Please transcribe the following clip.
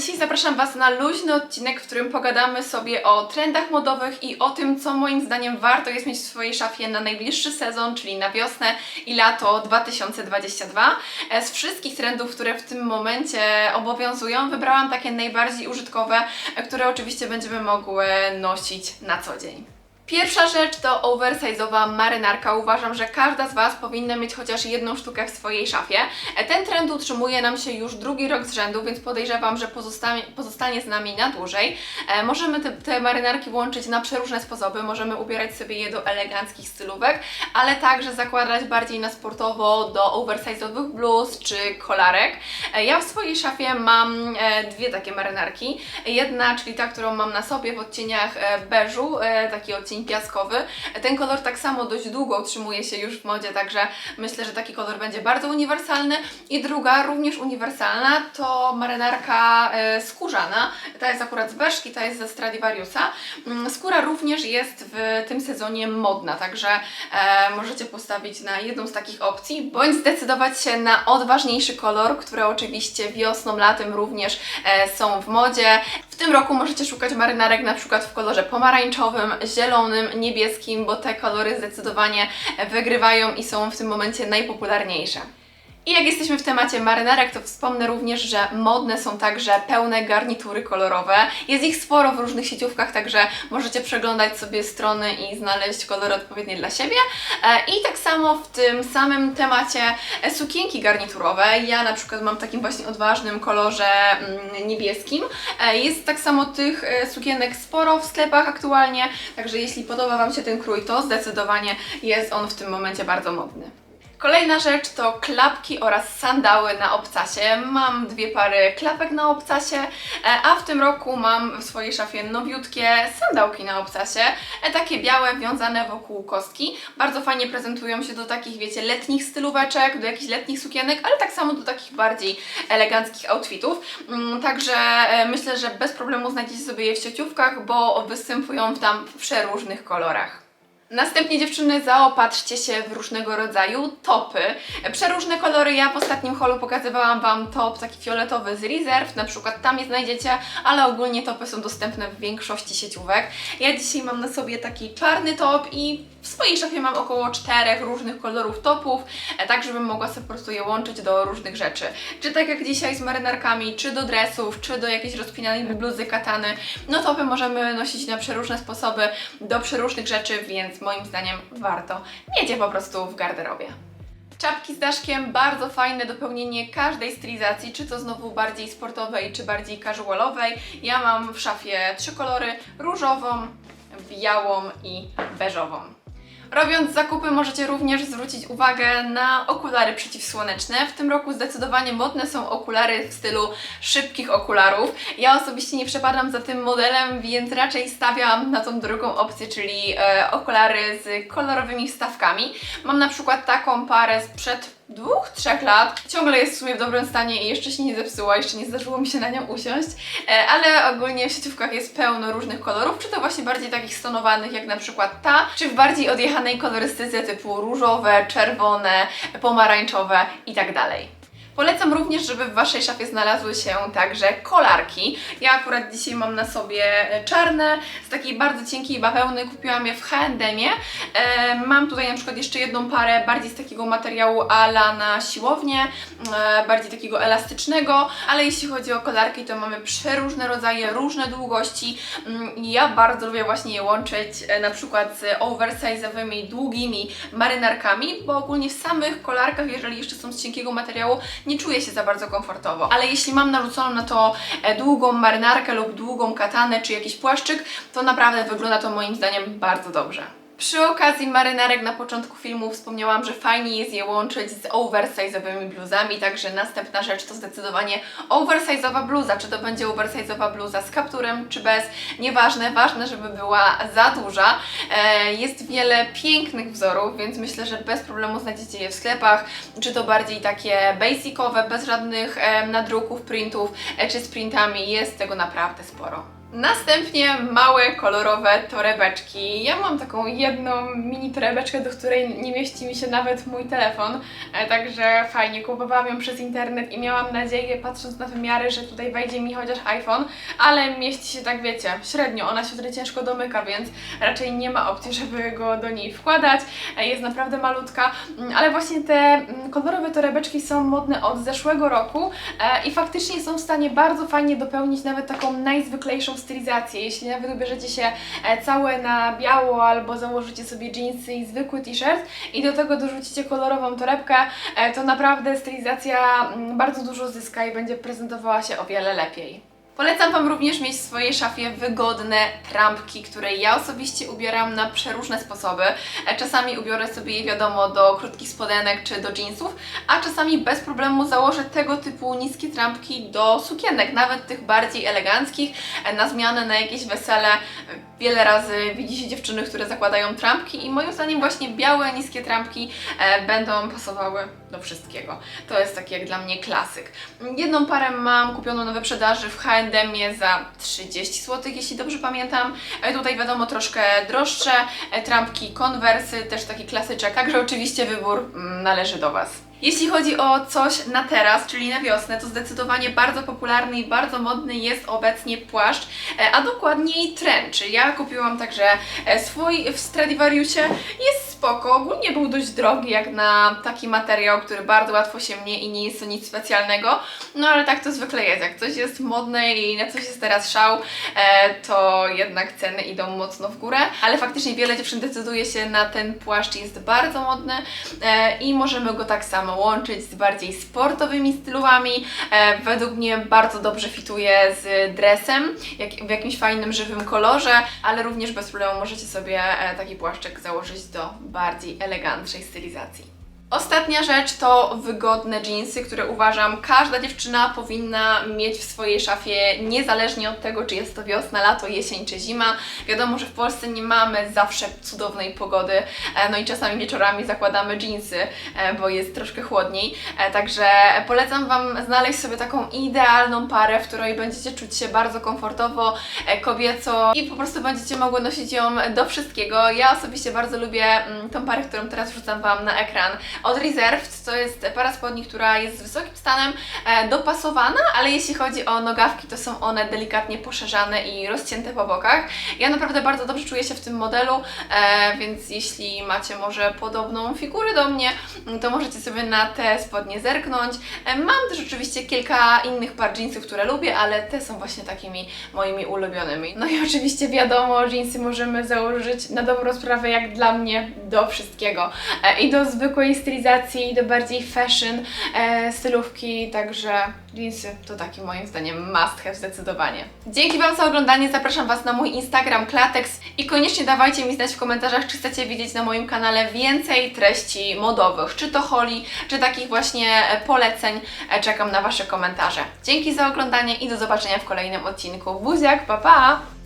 dzisiaj zapraszam Was na luźny odcinek, w którym pogadamy sobie o trendach modowych i o tym, co moim zdaniem warto jest mieć w swojej szafie na najbliższy sezon, czyli na wiosnę i lato 2022. E, Z wszystkich trendów, które w tym momencie obowiązują, wybrałam takie najbardziej użytkowe, e, które oczywiście będziemy mogły nosić na co dzień. Pierwsza rzecz to oversize'owa marynarka. Uważam, że każda z Was powinna mieć chociaż jedną sztukę w swojej szafie. E, Ten trend utrzymuje nam się już drugi rok z rzędu, więc podejrzewam, że pozostanie, pozostanie z nami na dłużej. E, Możemy te, te marynarki łączyć na przeróżne sposoby. Możemy ubierać sobie je do eleganckich stylówek, ale także zakładać bardziej na sportowo do oversize'owych bluz czy kolarek. E, Ja w swojej szafie mam dwie takie marynarki. Jedna, czyli ta, którą mam na sobie w odcieniach beżu, taki odcień piaskowy. E, Ten kolor tak samo dość długo utrzymuje się już w modzie, także myślę, że taki kolor będzie bardzo uniwersalny. I druga, również uniwersalna, to marynarka e, skórzana. Ta jest akurat z Beszki, ta jest ze Stradivariusa. Mm, Skóra również jest w tym sezonie modna, także e, możecie postawić na jedną z takich opcji, bądź zdecydować się na odważniejszy kolor, które oczywiście wiosną, latem również e, są w modzie. Tym roku możecie szukać marynarek na przykład w kolorze pomarańczowym, zielonym, niebieskim, bo te kolory zdecydowanie wygrywają i są w tym momencie najpopularniejsze. I jak jesteśmy w temacie marynarek, to wspomnę również, że modne są także pełne garnitury kolorowe. Jest ich sporo w różnych sieciówkach, także możecie przeglądać sobie strony i znaleźć kolory odpowiednie dla siebie. E, I tak samo w tym samym temacie e, sukienki garniturowe. Ja na przykład mam w takim właśnie odważnym kolorze mm, niebieskim. E, Jest tak samo tych sukienek sporo w sklepach aktualnie, także jeśli podoba Wam się ten krój, to zdecydowanie jest on w tym momencie bardzo modny. Kolejna rzecz to klapki oraz sandały na obcasie. Mam dwie pary klapek na obcasie, e, a w tym roku mam w swojej szafie nowiutkie sandałki na obcasie. e, Takie białe, wiązane wokół kostki. Bardzo fajnie prezentują się do takich, wiecie, letnich stylóweczek, do jakichś letnich sukienek, ale tak samo do takich bardziej eleganckich outfitów. Mm, Także e, myślę, że bez problemu znajdziecie sobie je w sieciówkach, bo występują tam w przeróżnych kolorach. Następnie dziewczyny zaopatrzcie się w różnego rodzaju topy. Przeróżne kolory. Ja w ostatnim holu pokazywałam Wam top taki fioletowy z Reserve, na przykład tam je znajdziecie, ale ogólnie topy są dostępne w większości sieciówek. Ja dzisiaj mam na sobie taki czarny top i w swojej szafie mam około czterech różnych kolorów topów, e, tak żebym mogła sobie po prostu je łączyć do różnych rzeczy. Czy tak jak dzisiaj z marynarkami, czy do dresów, czy do jakiejś rozpinanej bluzy, katany. No topy możemy nosić na przeróżne sposoby, do przeróżnych rzeczy, więc moim zdaniem warto mieć je po prostu w garderobie. Czapki z daszkiem, bardzo fajne dopełnienie każdej stylizacji, czy to znowu bardziej sportowej, czy bardziej casualowej. Ja mam w szafie trzy kolory, różową, białą i beżową. Robiąc zakupy możecie również zwrócić uwagę na okulary przeciwsłoneczne. W tym roku zdecydowanie modne są okulary w stylu szybkich okularów. Ja osobiście nie przepadam za tym modelem, więc raczej stawiam na tą drugą opcję, czyli e, okulary z kolorowymi wstawkami. Mam na przykład taką parę sprzed dwóch, trzech lat. Ciągle jest w sumie w dobrym stanie i jeszcze się nie zepsuła, jeszcze nie zdarzyło mi się na nią usiąść, e, ale ogólnie w sieciówkach jest pełno różnych kolorów, czy to właśnie bardziej takich stonowanych jak na przykład ta, czy w bardziej odjechanej kolorystyce typu różowe, czerwone, pomarańczowe i tak dalej. Polecam również, żeby w Waszej szafie znalazły się także kolarki. Ja akurat dzisiaj mam na sobie e, czarne, z takiej bardzo cienkiej bawełny, kupiłam je w H&M-ie. E, mam tutaj na przykład jeszcze jedną parę bardziej z takiego materiału ala na siłownię, e, bardziej takiego elastycznego, ale jeśli chodzi o kolarki, to mamy przeróżne rodzaje, różne długości. Mm, Ja bardzo lubię właśnie je łączyć na przykład z oversize'owymi, długimi marynarkami, bo ogólnie w samych kolarkach, jeżeli jeszcze są z cienkiego materiału, nie czuję się za bardzo komfortowo. Ale jeśli mam narzuconą na to e, długą marynarkę lub długą katanę czy jakiś płaszczyk, to naprawdę wygląda to moim zdaniem bardzo dobrze. Przy okazji marynarek na początku filmu wspomniałam, że fajnie jest je łączyć z oversize'owymi bluzami, także następna rzecz to zdecydowanie oversize'owa bluza. Czy to będzie oversize'owa bluza z kapturem, czy bez, nieważne, ważne, żeby była za duża. E, jest wiele pięknych wzorów, więc myślę, że bez problemu znajdziecie je w sklepach, czy to bardziej takie basicowe, bez żadnych e, nadruków, printów, e, czy z printami, jest tego naprawdę sporo. Następnie małe, kolorowe torebeczki. Ja mam taką jedną mini torebeczkę, do której nie mieści mi się nawet mój telefon, e, także fajnie, kupowałam ją przez internet i miałam nadzieję, patrząc na wymiary, że tutaj wejdzie mi chociaż iPhone, ale mieści się tak, wiecie, średnio, ona się wtedy ciężko domyka, więc raczej nie ma opcji, żeby go do niej wkładać, E, jest naprawdę malutka, Mm, ale właśnie te mm, kolorowe torebeczki są modne od zeszłego roku e, i faktycznie są w stanie bardzo fajnie dopełnić nawet taką najzwyklejszą stylizację. Jeśli nawet ubierzecie się e, całe na biało albo założycie sobie jeansy i zwykły t-shirt i do tego dorzucicie kolorową torebkę, e, to naprawdę stylizacja mm, bardzo dużo zyska i będzie prezentowała się o wiele lepiej. Polecam Wam również mieć w swojej szafie wygodne trampki, które ja osobiście ubieram na przeróżne sposoby. E, Czasami ubiorę sobie je wiadomo do krótkich spodenek czy do jeansów, a czasami bez problemu założę tego typu niskie trampki do sukienek, nawet tych bardziej eleganckich, e, na zmianę na jakieś wesele. E, Wiele razy widzi się dziewczyny, które zakładają trampki i moim zdaniem właśnie białe, niskie trampki będą pasowały do wszystkiego. To jest taki jak dla mnie klasyk. Jedną parę mam kupioną na wyprzedaży w H&M za 30 zł, jeśli dobrze pamiętam. E, Tutaj wiadomo troszkę droższe, e, trampki, konwersy, też taki klasyczek, także oczywiście wybór mm, należy do Was. Jeśli chodzi o coś na teraz, czyli na wiosnę, to zdecydowanie bardzo popularny i bardzo modny jest obecnie płaszcz, e, a dokładniej trench. Ja kupiłam także e, swój w Stradivariusie. Jest spoko, ogólnie był dość drogi jak na taki materiał, który bardzo łatwo się mnie i nie jest to nic specjalnego. No ale tak to zwykle jest. Jak coś jest modne i na coś jest teraz szał, e, to jednak ceny idą mocno w górę. Ale faktycznie wiele dziewczyn decyduje się na ten płaszcz, jest bardzo modny i możemy go tak samo łączyć z bardziej sportowymi stylówami. E, według mnie bardzo dobrze fituje z dresem, jak, w jakimś fajnym, żywym kolorze, ale również bez problemu możecie sobie e, taki płaszczek założyć do bardziej eleganckiej stylizacji. Ostatnia rzecz to wygodne jeansy, które uważam każda dziewczyna powinna mieć w swojej szafie, niezależnie od tego, czy jest to wiosna, lato, jesień czy zima. Wiadomo, że w Polsce nie mamy zawsze cudownej pogody, e, no i czasami wieczorami zakładamy jeansy, e, bo jest troszkę chłodniej. E, Także polecam Wam znaleźć sobie taką idealną parę, w której będziecie czuć się bardzo komfortowo, kobieco i po prostu będziecie mogły nosić ją do wszystkiego. Ja osobiście bardzo lubię mm, tą parę, którą teraz wrzucam Wam na ekran od Reserved. To jest para spodni, która jest z wysokim stanem e, dopasowana, ale jeśli chodzi o nogawki, to są one delikatnie poszerzane i rozcięte po bokach. Ja naprawdę bardzo dobrze czuję się w tym modelu, e, więc jeśli macie może podobną figurę do mnie, to możecie sobie na te spodnie zerknąć. E, mam też oczywiście kilka innych par jeansów, które lubię, ale te są właśnie takimi moimi ulubionymi. No i oczywiście wiadomo, jeansy możemy założyć na dobrą sprawę, jak dla mnie, do wszystkiego. I do zwykłej stylizacji, do bardziej fashion e, stylówki, także jeansy to taki moim zdaniem must have zdecydowanie. Dzięki Wam za oglądanie, zapraszam Was na mój Instagram Klatex i koniecznie dawajcie mi znać w komentarzach, czy chcecie widzieć na moim kanale więcej treści modowych, czy to holi, czy takich właśnie e, poleceń. E, Czekam na Wasze komentarze. Dzięki za oglądanie i do zobaczenia w kolejnym odcinku. Buziak, pa pa!